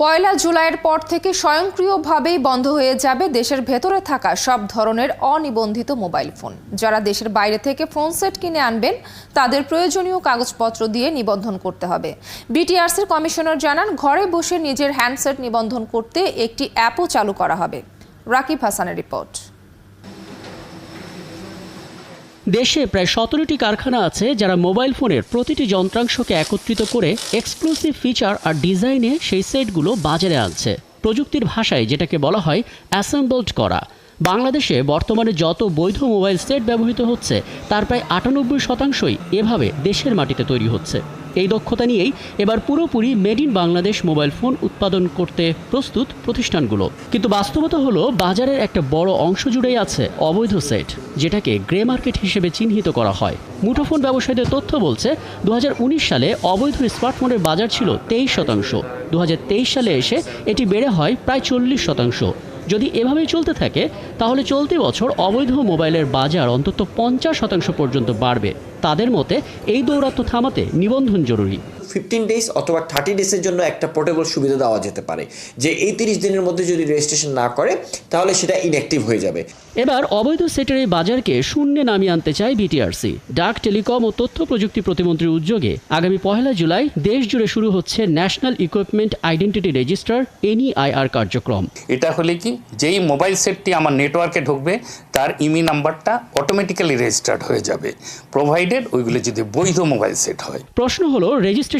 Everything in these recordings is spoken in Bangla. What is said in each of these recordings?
পয়লা জুলাইয়ের পর থেকে স্বয়ংক্রিয়ভাবেই বন্ধ হয়ে যাবে দেশের ভেতরে থাকা সব ধরনের অনিবন্ধিত মোবাইল ফোন। যারা দেশের বাইরে থেকে ফোন সেট কিনে আনবেন, তাদের প্রয়োজনীয় কাগজপত্র দিয়ে নিবন্ধন করতে হবে। বিটিআরসির কমিশনার জানান, ঘরে বসে নিজের হ্যান্ডসেট নিবন্ধন করতে একটি অ্যাপও চালু করা হবে। রাকিব হাসানের রিপোর্ট। দেশে প্রায় সতেরোটি কারখানা আছে যারা মোবাইল ফোনের প্রতিটি যন্ত্রাংশকে একত্রিত করে এক্সক্লুসিভ ফিচার আর ডিজাইনে সেই সেটগুলো বাজারে আনছে। প্রযুক্তির ভাষায় যেটাকে বলা হয় অ্যাসেম্বলড করা। বাংলাদেশে বর্তমানে যত বৈধ মোবাইল সেট ব্যবহৃত হচ্ছে, তার প্রায় আটানব্বই শতাংশই এভাবে দেশের মাটিতে তৈরি হচ্ছে। এই দক্ষতা নিয়েই এবার পুরোপুরি made in Bangladesh mobile phone উৎপাদন করতে প্রস্তুত প্রতিষ্ঠানগুলো। কিন্তু বাস্তবতা হলো, বাজারের একটা বড় অংশ জুড়েই আছে অবৈধ সেট, যেটাকে গ্রে মার্কেট হিসেবে চিহ্নিত করা হয়। মুঠোফোন ব্যবসায়ীদের তথ্য বলছে দু হাজার উনিশ সালে অবৈধ স্মার্টফোনের বাজার ছিল তেইশ শতাংশ। দু হাজার তেইশ সালে এসে এটি বেড়ে হয় প্রায় চল্লিশ শতাংশ। যদি এভাবেই চলতে থাকে, তাহলে চলতি বছর অবৈধ মোবাইলের বাজার অন্তত পঞ্চাশ শতাংশ পর্যন্ত বাড়বে। তাদের মতে, এই দৌরাত্ম থামাতে নিবন্ধন জরুরি। ফিফটিন ডেজ অথবা থার্টি ডেজের জন্য একটা পোর্টেবল সুবিধা দেওয়া যেতে পারে। যে এই তিরিশ দিনের মধ্যে যদি রেজিস্ট্রেশন না করে তাহলে সেটা ইনঅ্যাক্টিভ হয়ে যাবে। এবার অবৈধ সেটের এই বাজারকে শূন্যে নামিয়ে আনতে চায় বিটিআরসি ডাক টেলিকম ও তথ্য প্রযুক্তি প্রতিমন্ত্রীর উদ্যোগে আগামী পহেলা জুলাই দেশ জুড়ে শুরু হচ্ছে national equipment identity register NEIR কার্যক্রম। এটা হলে কি? যেই মোবাইল সেটটি আমার নেটওয়ার্কে ঢুকবে তার ইমি নাম্বারটা অটোমেটিক্যালি রেজিস্টার্ড হয়ে যাবে। প্রোভাইডেড ওইগুলো যদি বৈধ মোবাইল সেট হয়। প্রশ্ন হলো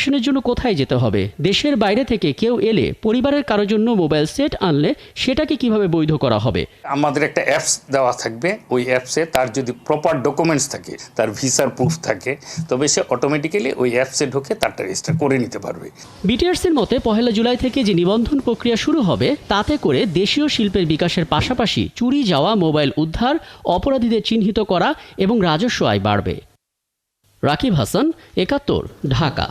রেজিস্ট্রেশনের জন্য কোথায় যেতে হবে? দেশের বাইরে থেকে কেউ এলে পরিবারের কারোর জন্য মোবাইল সেট আনলে সেটাকে কীভাবে বৈধ করা হবে? আমাদের একটা অ্যাপস দেওয়া থাকবে। ওই অ্যাপসে তার যদি প্রপার ডকুমেন্টস থাকে তার ভিসার প্রুফ থাকে তবে সে অটোমেটিক্যালি ওই অ্যাপসে ঢুকে তারটা রেজিস্টার করে নিতে পারবে। বিটিআরসির মতে পহেলা জুলাই থেকে যে নিবন্ধন প্রক্রিয়া শুরু হবে তাতে করে দেশীয় শিল্পের বিকাশের পাশাপাশি চুরি যাওয়া মোবাইল উদ্ধার অপরাধীদের চিহ্নিত করা এবং রাজস্ব আয় বাড়বে। রাকিব হাসান একাত্তর ঢাকা।